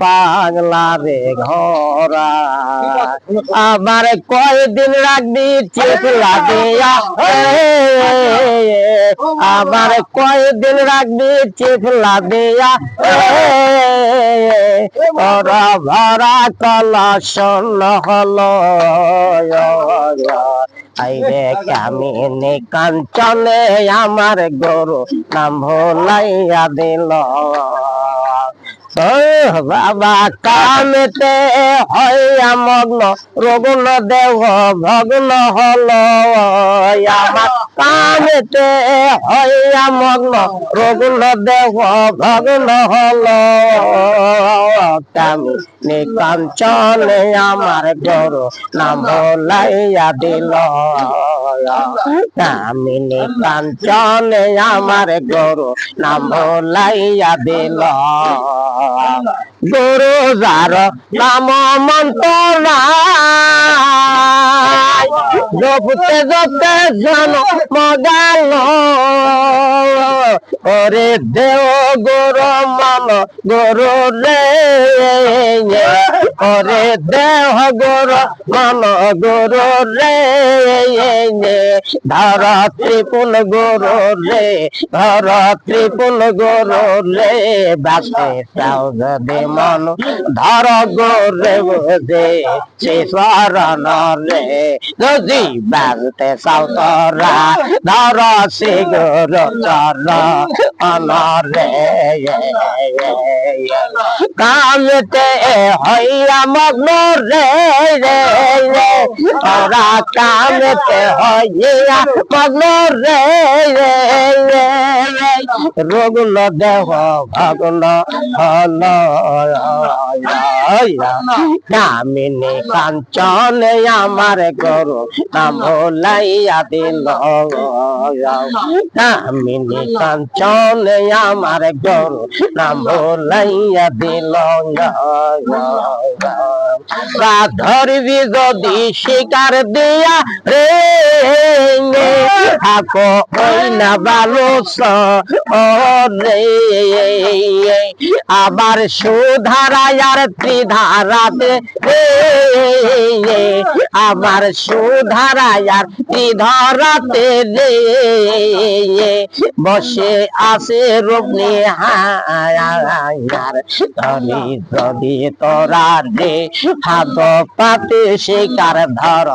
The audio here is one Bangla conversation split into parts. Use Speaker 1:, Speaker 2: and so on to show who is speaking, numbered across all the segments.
Speaker 1: পাগলা রে ঘরা আমার কয়দিন রাখবি চেপলা দিয়া এ, আমার কয়দিন রাখবি চেপলা দিয়া এ, ওরা ভরা কলা শোন হলো আইরে কামিনী কাঞ্চনে আমার গরু নাম ভোলাইয়া দিল। বাবা কামেতে হইয়া মগ্ন রগুন দেহ ভগ্ন হল আমার কামেতে হইয়া মগ্ন রগুন দেহ ভগ্ন হল কামিনী কাঞ্চনে আমার গরু নাম ভোলাইয়া দিল কামিনী কাঞ্চনে আমার গরু নাম ভোলাইয়া দিল গরু যার নাম মন্ত্র জপতে জপতে জন মগাল। ওরে দেও গরু মান গরু রে। ওরে দেহ গরু মান গরু রে। ধর ত্রিপুল গরু রে। ধর ত্রিপুল গরু রে। বাসে চাও যদি মন, ধর গোরে বোঝে সে স্মরণ রে। যদি বাজতে চাও তোরা, ধর সে গর চর অনরে কামতে হইয়া মগ্ন রে রে। রে ওরা কামতে হইয়া মগ্ন রে রে রে। রগুল দেহ ভগ্ন হল কামিনী কাঞ্চনে আমার গরু নাম ভোলাইয়া দিল কামিনী কাঞ্চনে আমার গরু নাম ভোলাইয়া দিল ধরবি যদি শিকার দিয়া রে। থাকো ওই না ভালো আবার সুধারায়ার ত্রিধারাতে। রে আবার সুধারায়ার ত্রিধারাতে। রে বসে আছে রূপনি হায়ার ধরি যদি তোরা রে হাত পাতে শিকার ধর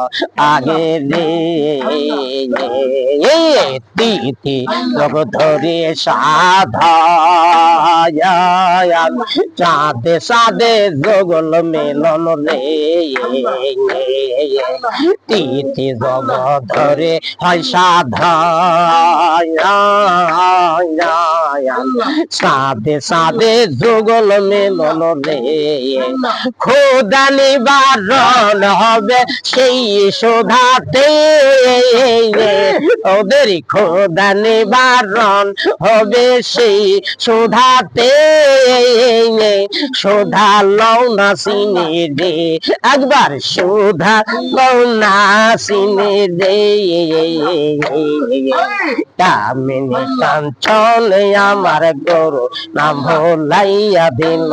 Speaker 1: আগে রে তিথি লোক ধরে সাধা চাঁদে সাদে জগল মেলন রে তিথি জগ ধরে হয় সাধা সাদে সাদে জগল মেলন রে খোদা নিবারণ হবে সেই শোধাতে ওদের খোদা নিবারণ হবে সেই শোধাতে শোধা লও না সিনে রে একবার শোধা লও না সিনে রে কামিনী কাঞ্চন আমার গরু নাম ভোলাইয়া দিল।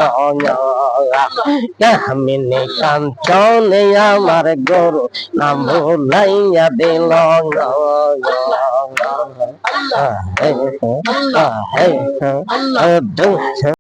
Speaker 1: কামিনী কাঞ্চন আমার গরু নাম ভুলাইয়া দিল